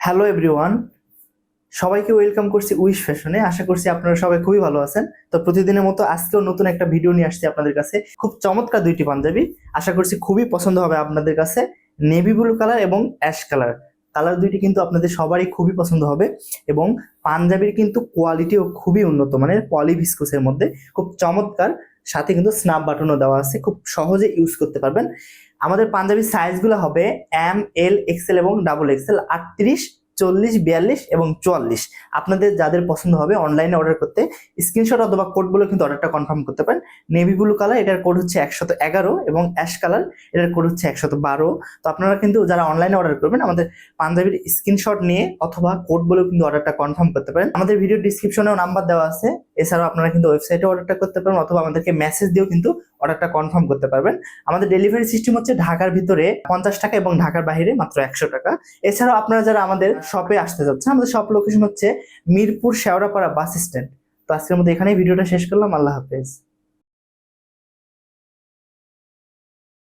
Hello everyone, সবাইকে welcome করছি wish ফ্যাশনে। আশা করছি আপনারা সবাই খুবই ভালো আছেন। তো প্রতিদিনের মতো আজকেও নতুন একটা ভিডিও নিয়ে আসছি আপনাদের কাছে। খুব চমৎকার দুইটি পাঞ্জাবি। আশা করছি খুবই পছন্দ হবে আপনাদের কাছে। নেভি ব্লু কালার এবং অ্যাশ কালার কালার দুইটি কিন্তু আপনাদের সবারই খুবই পছন্দ হবে এবং পাঞ্জাবির কিন্তু কোয়ালিটিও খুবই উন্নত মানের পলি ভিস্কোসের মধ্যে। খুব চমৎকার। সাথে কিন্তু স্নাপ বাটনও দেওয়া আছে, খুব সহজে ইউজ করতে পারবেন। আমাদের পাঞ্জাবি সাইজগুলো হবে এম এল এক্সেল এবং ডাবল এক্সেল আটত্রিশ চল্লিশ, বিয়াল্লিশ এবং চুয়াল্লিশ। আপনাদের যাদের পছন্দ হবে অনলাইনে অর্ডার করতে স্ক্রিনশট অথবা কোডগুলো কিন্তু অর্ডারটা কনফার্ম করতে পারেন। নেভি ব্লু কালার এটার কোড হচ্ছে একশত এগারো এবং অ্যাশ কালার এটার কোড হচ্ছে একশত বারো। তো আপনারা কিন্তু যারা অনলাইনে অর্ডার করবেন, আমাদের পাঞ্জাবির স্ক্রিনশট নিয়ে অথবা কোড কিন্তু অর্ডারটা কনফার্ম করতে পারেন। আমাদের ভিডিও ডিসক্রিপশনেও নাম্বার দেওয়া আছে। এছাড়াও আপনারা কিন্তু ওয়েবসাইটে অর্ডারটা করতে পারেন অথবা আমাদেরকে মেসেজ দিয়েও কিন্তু অর্ডারটা কনফার্ম করতে পারবেন। আমাদের ডেলিভারি সিস্টেম হচ্ছে ঢাকার ভিতরে পঞ্চাশ টাকা এবং ঢাকার বাইরে মাত্র একশো টাকা। এছাড়াও আপনারা যারা আমাদের শপে আসতে যাচ্ছে আমাদের শপ লোকেশন হচ্ছে মিরপুর শেওড়াপাড়া বাস স্ট্যান্ড তো আজকের মধ্যে এখানেই ভিডিওটা শেষ করলাম। আল্লাহ হাফেজ।